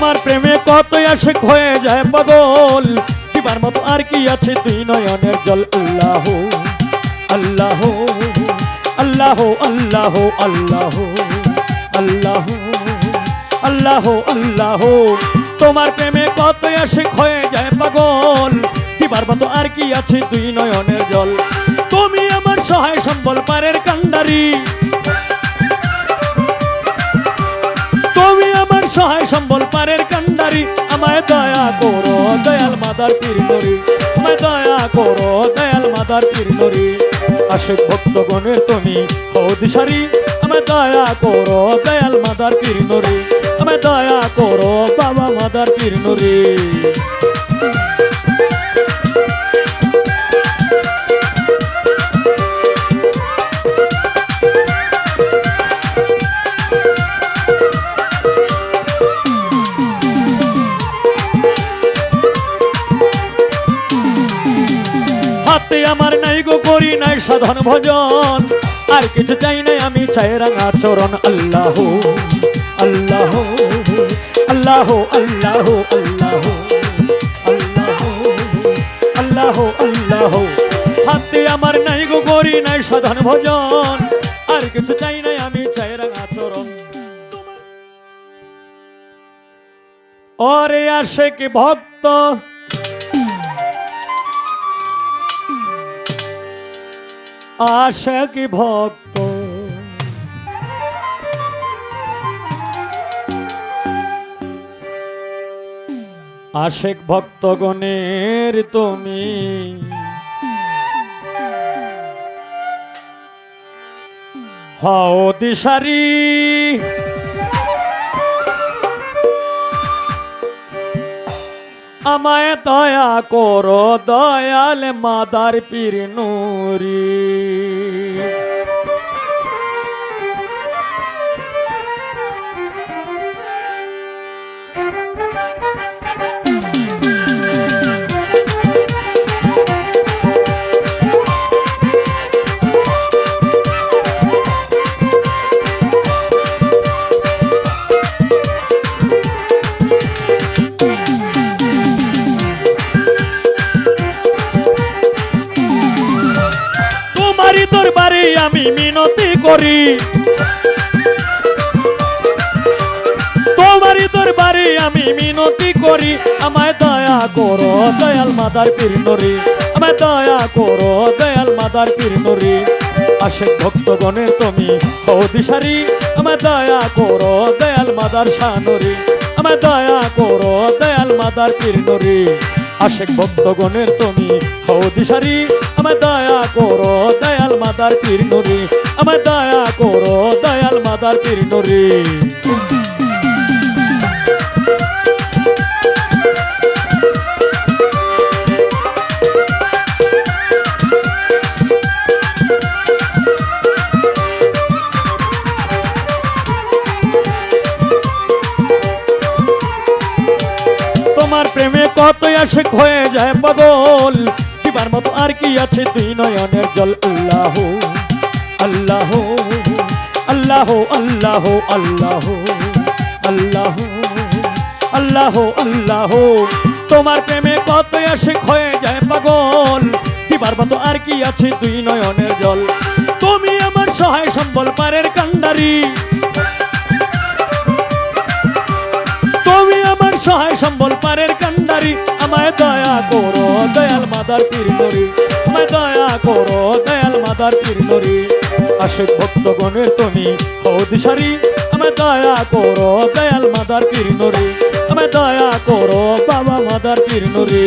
তোমার প্রেমে কতই আশেক হয়ে যায় পাগল? দিবার মতো আর কি আছে তুই নয়নের জল? আল্লাহ আল্লাহ আল্লাহ আল্লাহ আল্লাহ আল্লাহ আল্লাহ আল্লাহ। তোমার প্রেমে কতই আশেক হয়ে যায় পাগল? দিবার মতো আর কি আছে তুই নয়নের জল? তুমি আমার সহায় সম্বল পারের আমার সহায় সম্বল করো, দয়াল মাদার পীর নরি। আমায় দয়া করো, দয়াল মাদার পীর নরি। আশেক ভক্তগণের তুমি হও দিশারি। আমায় দয়া করো, দয়াল মাদার পীর নরি। আমায় দয়া করো, বাবা মাদার পীর সাধন ভজন। আর কিছু চাই না আমি, চাই রাঙা চরণ। আল্লাহ আল্লাহ আল্লাহ আল্লাহ আল্লাহ আল্লাহ আল্লাহ হাতে আমার নাই গো করি নাই সাধন ভজন। আর কিছু চাই না আমি, চাই রাঙা চরণ। ওরে আশেক ভক্ত আশাক ভক্ত? আশেক ভক্তগণের তুমি হও দিশারি। আমায় দয়া করো দয়াল মাদার পীর নুরি। আমি মিনতি করি। তোমারই দরবারে আমি মিনতি করি। আমায় দয়া করো, দয়াল মাদার পীর নরি। আমায় দয়া করো, দয়াল মাদার পীর নরি। আশেক ভক্তগণের তুমি দিশারি। আমায় দয়া করো, দয়াল মাদার শানরি আমায় দয়া করো, দয়াল মাদার পীর নরি। আশেক ভক্তগণের তুমি দিশারি। আমায় দয়া করো, দয়াল মাদার পীর নরি। আমায় দয়া করো, দয়াল মাদার পীর নরি। তোমার প্রেমে কতই আশেক হয়ে যায় পাগল। দিবার মতো আর কি আছে? তুই নয়নের জল। আল্লাহ আল্লাহ আল্লাহ আল্লাহ আল্লাহ আল্লাহ আল্লাহ আল্লাহ। তোমার প্রেমে কতই আশেক হয়ে যায় পাগল? দিবার মতো আর কি আছে? তুই নয়নের জল। তুমি আমার সহায় সম্বল পারের কান্ডারি। তুমি আমার সহায় সম্বল পারের কান্ডারি। আমায় দয়া করো, দয়াল মাদার পীর নরি আমায় দয়া করো, দয়াল মাদার পীর নরি আশেক ভক্তগণের তুমি হও আমায় দয়া করো, দয়াল মাদার পীর নরি আমায় দয়া করো, বাবা মাদার পীর নরি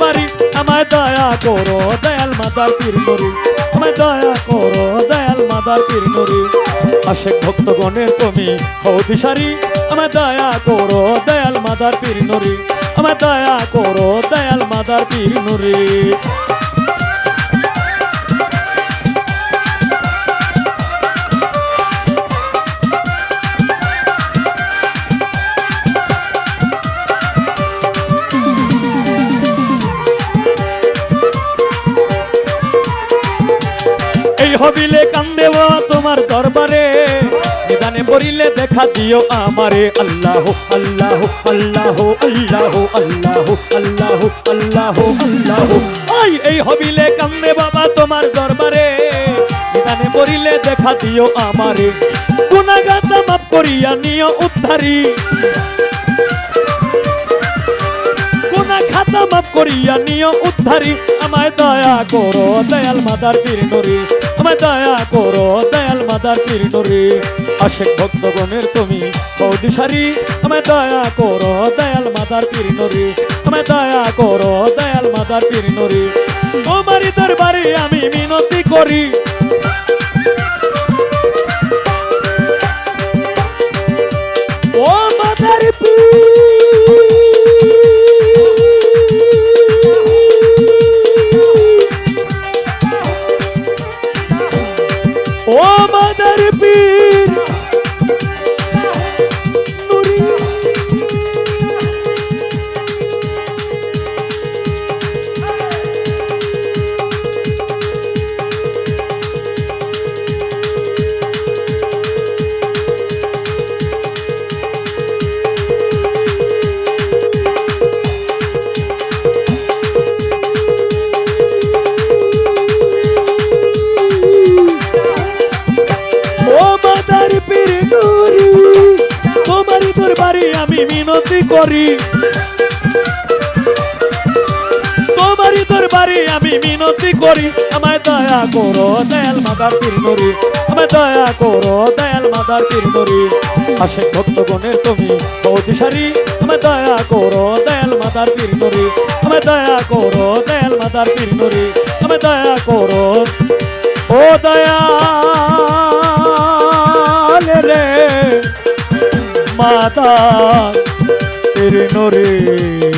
পারি আমায় দয়া করো, দয়াল মাদার পীর করি। আমায় দয়া করো, দয়াল মাদার পীর করি। আশেক ভক্তগণের তুমি হও দিশারি, আমায় দয়া করো, দয়াল মাদার পীর নরি। আমায় দয়া করো, দয়াল মাদার পীর নরি। হবিলে কান্দেব তোমার দরবারে। নিদানে পড়িলে দেখা দিও আমারে। আল্লাহ আল্লাহ আল্লাহ আল্লাহ আল্লাহ আল্লাহ আল্লাহ আল্লাহ। এই হবিলে কান্দে বাবা তোমার দরবারে। নিদানে পড়িলে দেখা দিও আমারে। গুনাগাতা মাফ করিয়া নিও উদ্ধারী। খাতা মাফ করিয়া নিও উদ্ধারি। আমায় দয়া করো, দয়াল মাদার পীর নরি আমায় দয়া করো, দয়াল মাদার পীর নরি আশেক ভক্তগণের তুমি বৌদিশারি আমায় দয়া করো, দয়াল মাদার পীর নরি আমায় দয়া করো, দয়াল মাদার পীর নরি তোমারই দরবারে আমি মিনতি করি। দরবারে আমি মিনতি করি। তোমারই দরবারে আমি মিনতি করি। আমায় দয়া করো, দয়াল মাদার পীর আমায় দয়া করো, দয়াল মাদার পীর নুরি আশেক ভক্তগণের তুমি বৌদিশারি আমায় দয়া করো, দয়াল মাদার পীর নুরি আমায় দয়া করো, দয়াল মাদার পীর আমায় দয়া করো, ও দয়াল। মাতা পীর নুরি।